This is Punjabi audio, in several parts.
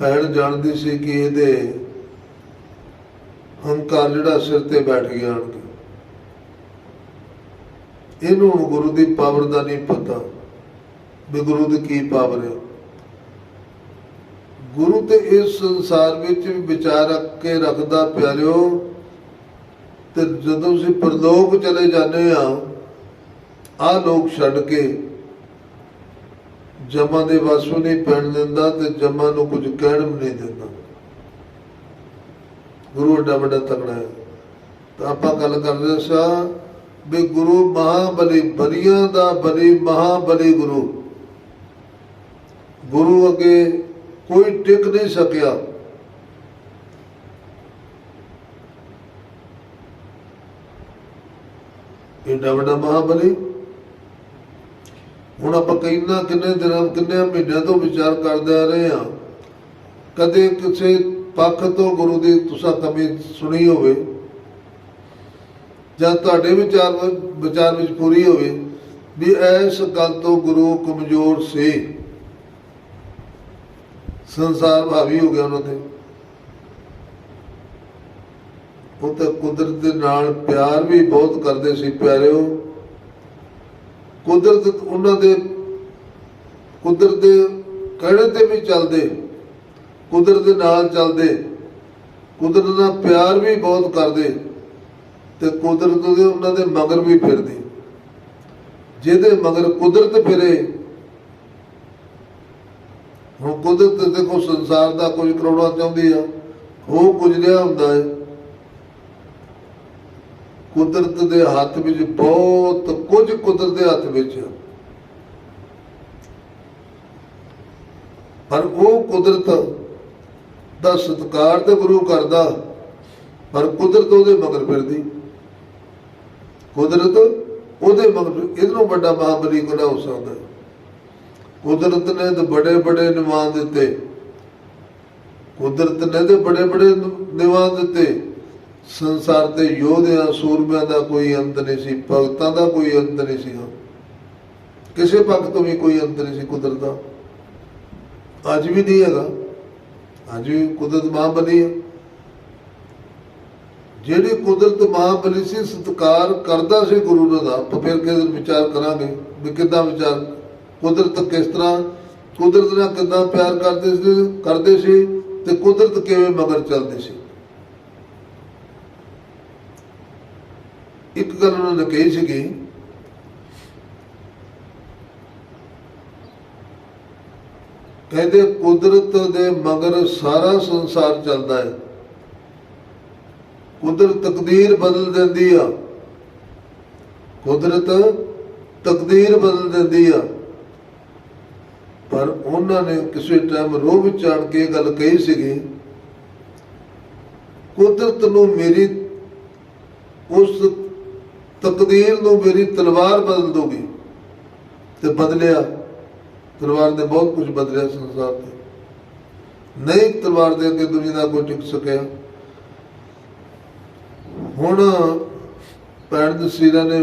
ਭੈਣ ਜਾਣਦੀ ਸੀ ਕਿ ਇਹਦੇ ਹੰਕਾਰ ਜਿਹੜਾ ਸਿਰ ਤੇ ਬੈਠ ਗਿਆ ਆਣ ਕੇ। ਇਹਨੂੰ ਗੁਰੂ ਦੀ ਪਾਵਰ ਦਾ ਨਹੀਂ ਪਤਾ ਵੀ ਗੁਰੂ ਦੀ ਕੀ ਪਾਵਰ ਹੈ। ਗੁਰੂ ਤੇ ਇਸ ਸੰਸਾਰ ਵਿੱਚ ਵੀ ਵਿਚਾਰ ਰੱਖ ਕੇ ਰੱਖਦਾ ਪਿਆਰਿਓ, ਤੇ ਜਦੋਂ ਅਸੀਂ ਪਰਲੋਕ ਚਲੇ ਜਾਂਦੇ ਆ ਆ ਲੋਕ ਛੱਡ ਕੇ ਜਮਾ ਦੇ ਵਸੂ ਨਹੀਂ ਪੈਣ ਦਿੰਦਾ ਤੇ ਜਮਾ ਨੂੰ ਕੁਝ ਕਹਿਣ ਵੀ ਨਹੀਂ ਦਿੰਦਾ। ਗੁਰੂ ਏਡਾ ਵੱਡਾ ਤਕੜਾ ਹੈ। ਤਾਂ ਆਪਾਂ ਗੱਲ ਕਰਦੇ ਸਾਂ ਵੀ ਗੁਰੂ ਮਹਾਬਲੀ ਬਲੀਆਂ ਦਾ ਬਲੀ ਮਹਾਬਲੀ ਗੁਰੂ। ਗੁਰੂ ਅੱਗੇ ਕੋਈ ਟਿਕ ਨਹੀਂ ਸਕਿਆ। ਏਡਾ ਵੱਡਾ ਮਹਾਬਲੀ ਹੁਣ ਆਪਾਂ ਕਿੰਨਾ ਕਿੰਨੇ ਦਿਨਾਂ, ਕਿੰਨੇ ਮਹੀਨਿਆਂ ਤੋਂ ਵਿਚਾਰ ਕਰਦੇ ਆ ਰਹੇ ਆ ਕਦੇ ਕਿਸੇ ਪੱਖ ਤੋਂ ਗੁਰੂ ਦੀ ਤੁਸਾਂ ਕਮੀ ਸੁਣੀ ਹੋਵੇ, ਜਾਂ ਤੁਹਾਡੇ ਵਿਚਾਰ ਵਿਚਾਰ ਵਿੱਚ ਪੂਰੀ ਹੋਵੇ, ਵੀ ਇਸ ਗੱਲ ਤੋਂ ਗੁਰੂ ਕਮਜ਼ੋਰ ਸੀ। ਸੰਸਾਰ ਭਾਵੀ ਹੋ ਗਿਆ ਉਹਨਾਂ ਤੇ। ਉਹ ਤਾਂ ਕੁਦਰਤ ਦੇ ਨਾਲ ਪਿਆਰ ਵੀ ਬਹੁਤ ਕਰਦੇ ਸੀ, ਪਿਆਰਿਓ। ਕੁਦਰਤ ਉਹਨਾਂ ਦੇ ਕੁਦਰਤ ਦੇ ਕਹਿਣੇ ਤੇ ਵੀ ਚੱਲਦੇ, ਕੁਦਰਤ ਦੇ ਨਾਲ ਚੱਲਦੇ, ਕੁਦਰਤ ਨਾਲ ਪਿਆਰ ਵੀ ਬਹੁਤ ਕਰਦੇ ਤੇ ਕੁਦਰਤ ਦੇ ਉਹਨਾਂ ਦੇ ਮਗਰ ਵੀ ਫਿਰਦੇ। ਜਿਹਦੇ ਮਗਰ ਕੁਦਰਤ ਫਿਰੇ, ਹੁਣ ਕੁਦਰਤ ਦੇਖੋ ਸੰਸਾਰ ਦਾ ਕੁਝ ਕਰਾਉਣਾ ਚਾਹੁੰਦੀ ਆ, ਉਹ ਕੁਝ ਲਿਆ ਹੁੰਦਾ ਹੈ। ਕੁਦਰਤ ਦੇ ਹੱਥ ਵਿੱਚ ਬਹੁਤ ਕੁਝ ਕੁਦਰਤ ਦੇ ਹੱਥ ਵਿੱਚ। ਆ। ਪਰ ਉਹ ਕੁਦਰਤ ਦਾ ਸਤਿਕਾਰ ਤੇ ਗੁਰੂ ਕਰਦਾ ਪਰ ਕੁਦਰਤ ਉਹਦੇ ਮਗਰ ਫਿਰਦੀ। ਕੁਦਰਤ ਉਹਦੇ ਮਗਰ ਇਹਨੂੰ ਵੱਡਾ ਮਹਾਬਲੀ ਕੋਲ ਹੋ ਸਕਦਾ। ਕੁਦਰਤ ਨੇ ਤਾਂ ਬੜੇ ਬੜੇ ਨਿਵਾਨ ਦਿੱਤੇ। ਕੁਦਰਤ ਨੇ ਤੇ ਬੜੇ ਬੜੇ ਨਿਵਾਨ ਦਿੱਤੇ। ਸੰਸਾਰ ਤੇ ਯੋਧਿਆਂ, ਸੂਰਮਿਆਂ ਦਾ ਕੋਈ ਅੰਤ ਨਹੀਂ ਸੀ, ਭਗਤਾਂ ਦਾ ਕੋਈ ਅੰਤ ਨਹੀਂ ਸੀ ਕਿਸੇ ਪੱਖ ਤੋਂ ਵੀ ਕੋਈ ਅੰਤ ਨਹੀਂ ਸੀ ਕੁਦਰਤ ਦਾ। ਅੱਜ ਵੀ ਨਹੀਂ ਹੈਗਾ। ਅੱਜ ਵੀ ਕੁਦਰਤ ਮਹਾਬਲੀ ਹੈ ਜਿਹੜੀ ਕੁਦਰਤ ਮਾਂ ਮਹਾਬਲੀ ਸੀ, ਸਤਕਾਰ ਕਰਦਾ ਸੀ ਗੁਰੂ ਦਾ ਆਪਾਂ ਫਿਰ ਕਿਸੇ ਵਿਚਾਰ ਕਰਾਂਗੇ? ਵੀ ਕਿੱਦਾਂ ਵਿਚਾਰ, ਕੁਦਰਤ ਕਿਸ ਤਰ੍ਹਾਂ, ਕੁਦਰਤ ਨਾਲ ਕਿੱਦਾਂ ਪਿਆਰ ਕਰਦੇ ਸੀ ਕਰਦੇ ਸੀ ਤੇ ਕੁਦਰਤ ਕਿਵੇਂ ਮਗਰ ਚੱਲਦੀ ਸੀ? ਇੱਕ ਗੱਲ ਉਹਨਾਂ ਨੇ ਕਹੀ ਸੀਗੀ, ਕਹਿੰਦੇ ਕੁਦਰਤ ਦੇ ਮਗਰ ਸਾਰਾ ਸੰਸਾਰ ਚੱਲਦਾ ਹੈ। ਕੁਦਰਤ ਤਕਦੀਰ ਬਦਲ ਦਿੰਦੀ ਆ। ਕੁਦਰਤ ਤਕਦੀਰ ਬਦਲ ਦਿੰਦੀ ਆ। ਪਰ ਉਹਨਾਂ ਨੇ ਕਿਸੇ ਟਾਈਮ ਰੋਹ ਵਿੱਚ ਆਣ ਕੇ ਇਹ ਗੱਲ ਕਹੀ ਸੀਗੀ, ਕੁਦਰਤ ਨੂੰ ਮੇਰੀ ਉਸ ਤਕਦੀਰ ਨੂੰ ਮੇਰੀ ਤਲਵਾਰ ਬਦਲ ਦੋਗੀ ਤੇ ਬਦਲਿਆ, ਤਲਵਾਰ ਨੇ ਬਹੁਤ ਕੁਝ ਬਦਲਿਆ ਸੰਸਾਰ ਤੇ। ਨਹੀਂ ਤਲਵਾਰ ਦੇ ਅੱਗੇ ਦੁਨੀਆ ਦਾ ਕੋਈ ਟਿਕ ਸਕਿਆ। ਹੁਣ ਭੈਣ ਦਸੀਰਾ ਨੇ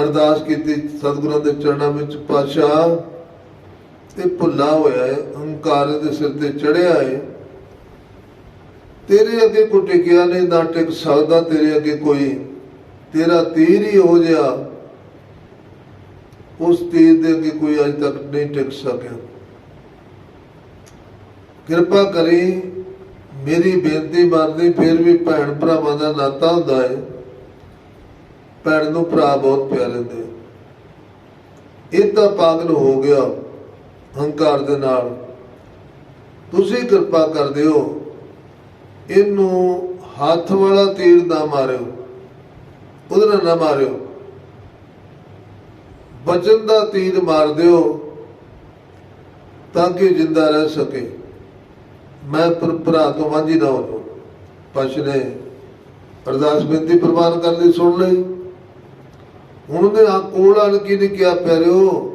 ਅਰਦਾਸ ਕੀਤੀ, ਸਤਿਗੁਰਾਂ ਦੇ ਚਰਨਾਂ ਵਿੱਚ ਪਾਸ਼ਾ ਤੇ ਭੁੱਲਾ ਹੋਇਆ ਹੈ, ਹੰਕਾਰ ਦੇ ਸਿਰ ਤੇ ਚੜਿਆ ਹੈ। ਤੇਰੇ ਅੱਗੇ ਕੋਈ ਟਿਕਿਆ ਨਹੀਂ, ਨਾ ਟਿਕ ਸਕਦਾ, ਤੇਰੇ ਅੱਗੇ ਕੋਈ ਤੇਰਾ ਤੀਰ ਹੀ ਹੋ ਜਾ ਉਸ ਤੀਰ ਦੇ ਅੱਗੇ ਕੋਈ ਅਜ ਤੱਕ ਨਹੀਂ ਟਿਕ ਸਕਿਆ। ਕਿਰਪਾ ਕਰੀ, ਮੇਰੀ ਬੇਨਤੀ ਮੰਨਦੀ, ਫਿਰ ਵੀ ਭੈਣ ਭਰਾਵਾਂ ਦਾ ਨਾਤਾ ਹੁੰਦਾ ਹੈ ਭੈਣ ਨੂੰ ਭਰਾ ਬਹੁਤ ਪਿਆਰੇ ਹੁੰਦੇ ਇਹ ਤਾਂ ਪਾਗਲ ਹੋ ਗਿਆ ਹੰਕਾਰ ਦੇ ਨਾਲ। ਤੁਸੀਂ ਕਿਰਪਾ ਕਰ ਦਿਓ ਇਹਨੂੰ ਹੱਥ ਵਾਲਾ ਤੀਰ ਨਾ ਮਾਰਿਓ। ਉਹਦੇ ਨਾਲ ਨਾ ਮਾਰਿਓ। ਬਚਨ ਦਾ ਤੀਰ ਮਾਰ ਦਿਓ ਤਾਂ ਕਿ ਜਿੰਦਾ ਰਹਿ ਸਕੇ। ਮੈਂ ਪਰ ਭਰਾ ਤੋਂ ਵਾਂਝੀ ਨਾ ਹੋ ਪਛ ਨੇ ਅਰਦਾਸ ਬੇਨਤੀ ਪ੍ਰਵਾਨ ਕਰਨ ਲਈ ਸੁਣ ਲਈ। ਹੁਣ ਉਹਨੇ ਆ ਕੋਲ ਆਣ ਕੀ ਨਹੀਂ ਕਿਹਾ, ਪਿਆਰਿਓ।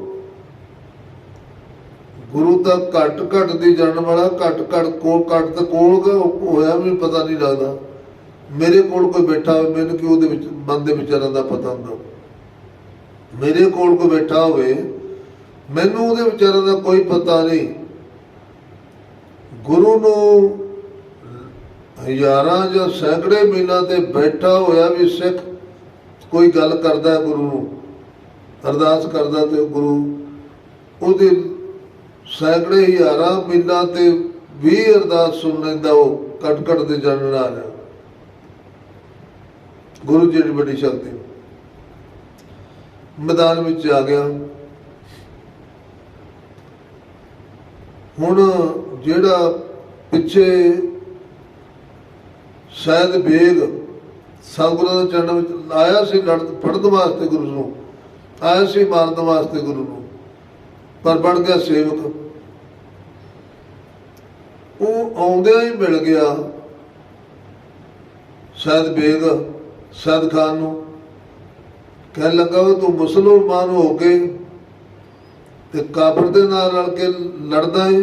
ਗੁਰੂ ਤਾਂ ਘਟ ਘਟ ਦੀ ਜਾਣਨ ਵਾਲਾ, ਘਟ ਘਟ ਕੋਲ, ਘਟ ਤੇ ਕੋਲ ਕ- ਹੋਇਆ ਵੀ ਪਤਾ ਨਹੀਂ ਲੱਗਦਾ। ਮੇਰੇ ਕੋਲ ਕੋਈ ਬੈਠਾ ਹੋਵੇ, ਮੈਨੂੰ ਕਿ ਉਹਦੇ ਵਿੱਚ, ਮਨ ਦੇ ਵਿਚਾਰਾਂ ਦਾ ਪਤਾ ਹੁੰਦਾ? ਮੇਰੇ ਕੋਲ ਕੋਈ ਬੈਠਾ ਹੋਵੇ, ਮੈਨੂੰ ਉਹਦੇ ਵਿਚਾਰਾਂ ਦਾ ਕੋਈ ਪਤਾ ਨਹੀਂ। ਗੁਰੂ ਨੂੰ ਹਜ਼ਾਰਾਂ ਜਾਂ ਸੈਂਕੜੇ ਮੀਲਾਂ ਤੇ ਬੈਠਾ ਹੋਇਆ ਵੀ ਸਿੱਖ ਕੋਈ ਗੱਲ ਕਰਦਾ ਗੁਰੂ ਨੂੰ, ਅਰਦਾਸ ਕਰਦਾ ਤੇ ਗੁਰੂ ਉਹਦੇ ਸੈਂਕੜੇ ਹਜ਼ਾਰਾਂ ਮੀਲਾਂ ਤੇ ਵੀ ਅਰਦਾਸ ਸੁਣ ਲੈਂਦਾ, ਉਹ ਕਟ ਕਟ ਦੇ ਜਾਣਨ ਆ। ਰਿਹਾ ਗੁਰੂ ਜੀ ਦੀ ਵੱਡੀ ਸ਼ਕਤੀ। ਮੈਦਾਨ ਵਿੱਚ ਆ ਗਿਆ। ਹੁਣ ਜਿਹੜਾ ਪਿੱਛੇ ਸ਼ਾਇਦ ਬੇਗ ਸਤਿਗੁਰਾਂ ਦੇ ਚਰਨ ਵਿੱਚ ਆਇਆ ਸੀ ਲੜ ਫੜਨ ਵਾਸਤੇ ਗੁਰੂ ਨੂੰ, ਆਇਆ ਸੀ ਮਾਰਨ ਵਾਸਤੇ ਗੁਰੂ ਨੂੰ, ਪਰ ਬਣ ਗਿਆ ਸੇਵਕ। ਉਹ ਆਉਂਦਿਆਂ ਹੀ ਮਿਲ ਗਿਆ। ਸ਼ਾਇਦ ਬੇਗ ਸਦ ਖਾਨ ਨੂੰ। ਕਹਿਣ ਲੱਗਾ ਤੂੰ ਮੁਸਲਮਾਨ ਹੋ ਕੇ ਤੇ ਕਾਫਰ ਦੇ ਨਾਲ ਰਲ ਕੇ ਲੜਦਾ ਏ।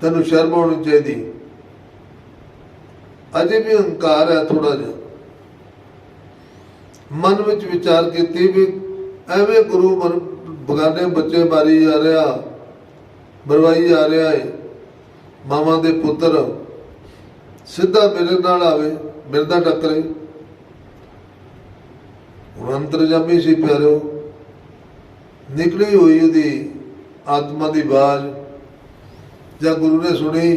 ਤੈਨੂੰ ਸ਼ਰਮ ਆਉਣੀ ਚਾਹੀਦੀ। ਅਜੇ ਵੀ ਹੰਕਾਰ ਹੈ ਥੋੜਾ ਜਿਹਾ। ਮਨ ਵਿੱਚ ਵਿਚਾਰ ਕੀਤੀ ਵੀ ਐਵੇਂ ਗੁਰੂ ਮਨ ਬਗਾਨੇ ਬੱਚੇ ਮਾਰੀ ਜਾ ਰਿਹਾ ਬਰਵਾਈ ਜਾ ਰਿਹਾ ਏ। ਮਾਵਾਂ ਦੇ ਪੁੱਤਰ ਸਿੱਧਾ ਮੇਰੇ ਨਾਲ ਆਵੇ, ਮੇਰੇ ਦਾ ਟੱਕਰੇ ਹੁਣ ਅੰਤਰਜਾਮੀ ਸੀ ਪਿਆਰਿਓ, ਨਿਕਲੀ ਹੋਈ ਉਹਦੀ ਆਤਮਾ ਦੀ ਆਵਾਜ਼ ਜਾਂ ਗੁਰੂ ਨੇ ਸੁਣੀ,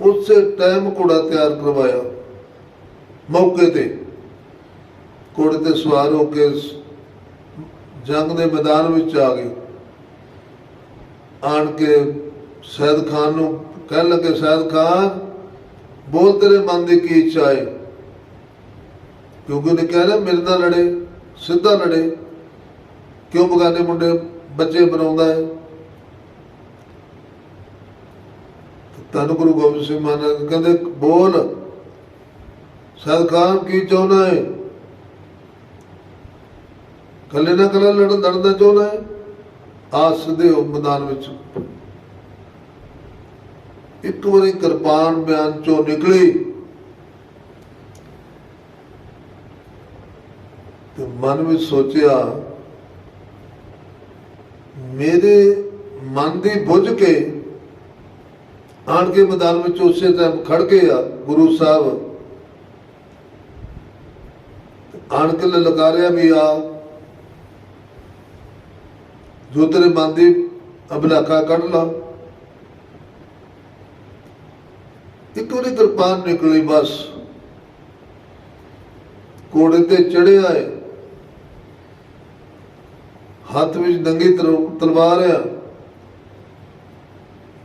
ਉਸੇ ਟਾਈਮ ਘੋੜਾ ਤਿਆਰ ਕਰਵਾਇਆ, ਮੌਕੇ ਤੇ। ਘੋੜੇ ਤੇ ਸਵਾਰ ਹੋ ਕੇ ਜੰਗ ਦੇ ਮੈਦਾਨ ਵਿੱਚ ਆ ਗਏ। ਆਣ ਕੇ ਸੈਦ ਖਾਨ ਨੂੰ ਕਹਿਣ ਲੱਗੇ, ਸੈਦ ਖਾਨ ਬੋਲ ਤੇਰੇ ਮਨ ਦੀ ਕੀ ਇੱਛਾ ਹੈ ਕਿਉਂਕਿ ਉਹਨੇ ਕਹਿ ਰਿਹਾ ਮੇਰੇ ਨਾਲ ਲੜੇ, ਸਿੱਧਾ ਲੜੇ। ਕਿਉਂ ਬਗਾਨੇ ਮੁੰਡੇ ਬੱਚੇ ਬਣਾਉਂਦਾ ਹੈ? ਤਨ ਗੁਰੂ ਗੋਬਿੰਦ ਸਿੰਘ ਮਹਾਰਾਜ ਕਹਿੰਦੇ, ਬੋਲ, ਸੈਦ ਖਾਨ ਕੀ ਚਾਹੁੰਦਾ ਹੈ? ਕੱਲੇ ਨਾ ਕੱਲਾ ਲੜਨ, ਲੜਨਾ ਚਾਹੁੰਦਾ ਹੈ? ਆਸ ਸਿੱਧੇ ਹੋ ਮੈਦਾਨ ਵਿੱਚ। ਇੱਕ ਵਾਰੀ ਕਿਰਪਾਨ ਬਿਆਨ ਚੋਂ ਨਿਕਲੀ। ਤੇ ਮਨ ਵਿੱਚ ਸੋਚਿਆ, ਮੇਰੇ ਮਨ ਦੀ ਬੁੱਝ ਕੇ ਆਣ ਕੇ ਮੈਦਾਨ ਵਿੱਚ ਉਸੇ ਟਾਈਮ ਖੜ ਕੇ ਆ ਗੁਰੂ ਸਾਹਿਬ। ਆਣ ਕੇ ਲਲਕਾਰਿਆ ਵੀ ਆ। ਜੋ ਤੇਰੇ ਮਨ ਦੀ ਅਬਲਾਕਾ ਕੱਢ ਲਾ। ਇੱਕ ਵਾਰੀ ਕਿਰਪਾਨ ਨਿਕਲੀ ਬਸ। ਕੋੜੇ ਤੇ ਚੜਿਆ ਏ। ਹੱਥ ਵਿੱਚ ਨੰਗੀ ਤਲ- ਤਲਵਾਰ ਆ।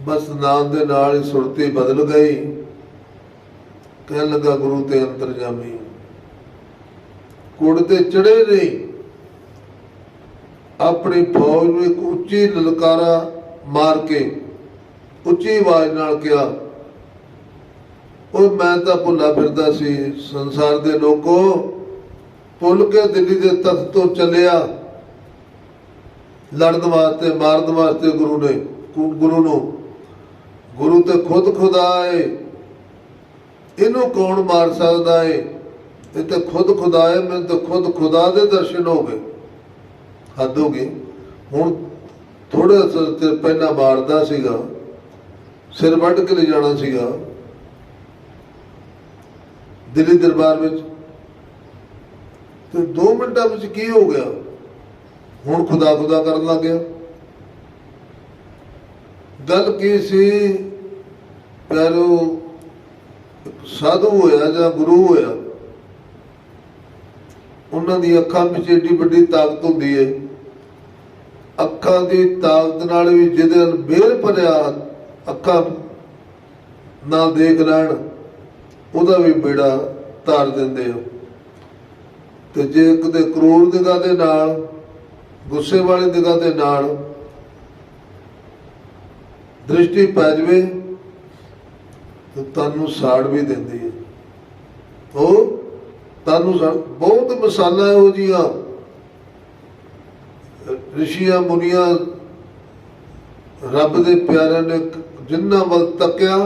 ਬਸ ਨਾਮ ਦੇ ਨਾਲ ਹੀ ਸੁਰਤੀ ਬਦਲ ਗਈ। ਕਹਿਣ ਲੱਗਾ, ਗੁਰੂ ਤੇ ਅੰਤਰਜਾਮੀ ਕੋੜੇ ਤੇ ਚੜੇ ਨਹੀਂ। ਆਪਣੀ ਫੌਜ ਨੂੰ ਇੱਕ ਉੱਚੀ ਲਲਕਾਰਾ ਮਾਰ ਕੇ, ਉੱਚੀ ਆਵਾਜ਼ ਨਾਲ ਕਿਹਾ ਉਹ ਮੈਂ ਤਾਂ ਭੁੱਲਾ ਫਿਰਦਾ ਸੀ, ਸੰਸਾਰ ਦੇ ਲੋਕੋ। ਭੁੱਲ ਕੇ ਦਿੱਲੀ ਦੇ ਤਖਤ ਤੋਂ ਚੱਲਿਆ, ਲੜਨ ਵਾਸਤੇ, ਮਾਰਨ ਵਾਸਤੇ ਗੁਰੂ ਨੇ ਗੁਰੂ ਨੂੰ। ਗੁਰੂ ਤੇ ਖੁਦ ਖੁਦਾ ਏ। ਇਹਨੂੰ ਕੌਣ ਮਾਰ ਸਕਦਾ ਏ? ਇਹ ਤੇ ਖੁਦ ਖੁਦਾ ਏ, ਮੈਨੂੰ ਤਾਂ ਖੁਦ ਖੁਦਾ ਦੇ ਦਰਸ਼ਨ ਹੋ ਗਏ। ਹੱਦ ਹੋ ਗਈ। ਹੁਣ ਥੋੜੇ ਤੇ ਪਹਿਲਾਂ ਮਾਰਦਾ ਸੀਗਾ, ਸਿਰ ਵੱਢ ਕੇ ਲੈ ਜਾਣਾ ਸੀਗਾ। ਦਿੱਲੀ ਦਰਬਾਰ ਵਿੱਚ। ਤੇ 2 ਮਿੰਟਾਂ ਵਿੱਚ ਕੀ ਹੋ ਗਿਆ? ਹੁਣ ਖੁਦਾ ਖੁਦਾ ਕਰਨ ਲੱਗ ਗਿਆ। ਗੱਲ ਕੀ ਸੀ? ਪਿਆਰੋ ਸਾਧੂ ਹੋਇਆ ਜਾਂ ਗੁਰੂ ਹੋਇਆ? ਉਹਨਾਂ ਦੀ ਅੱਖਾਂ ਵਿੱਚ ਏਡੀ ਵੱਡੀ ਤਾਕਤ ਹੁੰਦੀ ਹੈ ਅੱਖਾਂ ਦੀ ਤਾਕਤ ਨਾਲ ਵੀ ਜਿਹਦੇ ਨਾਲ ਮੇਲ ਭਰਿਆ ਅੱਖਾਂ ਨਾਲ ਦੇਖ ਲੈਣ। ਉਹਦਾ ਵੀ ਬੇੜਾ ਧਾਰ ਦਿੰਦੇ ਹੋ ਤੇ ਜੇ ਕਦੇ ਕਰੂਰ ਨਿਗਾਹ ਦੇ ਨਾਲ, ਗੁੱਸੇ ਵਾਲੇ ਨਿਗਾਹ ਦੇ ਨਾਲ ਦ੍ਰਿਸ਼ਟੀ ਪੈ ਜਵੇ, ਤੇ ਤੁਹਾਨੂੰ ਸਾੜ ਵੀ ਦਿੰਦੀ ਹੈ ਉਹ ਤੁਹਾਨੂੰ ਸਾੜ, ਬਹੁਤ ਮਿਸਾਲਾਂ ਇਹੋ ਜੀਆਂ ਰਿਸ਼ੀਆਂ, ਮੁਨੀਆਂ, ਰੱਬ ਦੇ ਪਿਆਰਿਆਂ ਨੇ ਜਿੰਨਾ ਵੱਲ ਤੱਕਿਆ,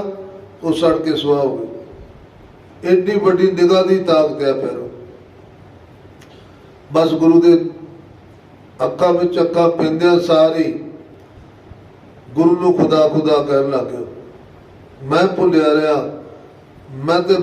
ਉਹ ਸੜ ਕੇ ਸੁਆਹ ਹੋ ਗਏ। ਏਡੀ ਵੱਡੀ ਨਿਗਾਹ ਦੀ ਤਾਕਤ ਹੈ ਪਿਆਰੋ ਬਸ ਗੁਰੂ ਦੇ ਅੱਖਾਂ ਵਿੱਚ ਅੱਖਾਂ ਪੈਂਦਿਆਂ ਸਾਰੀ ਗੁਰੂ ਨੂੰ ਖੁਦਾ ਖੁਦਾ ਕਹਿਣ ਲੱਗ ਗਿਆ ਮੈਂ ਭੁੱਲਿਆ ਰਿਹਾ, ਮੈਂ ਤੇ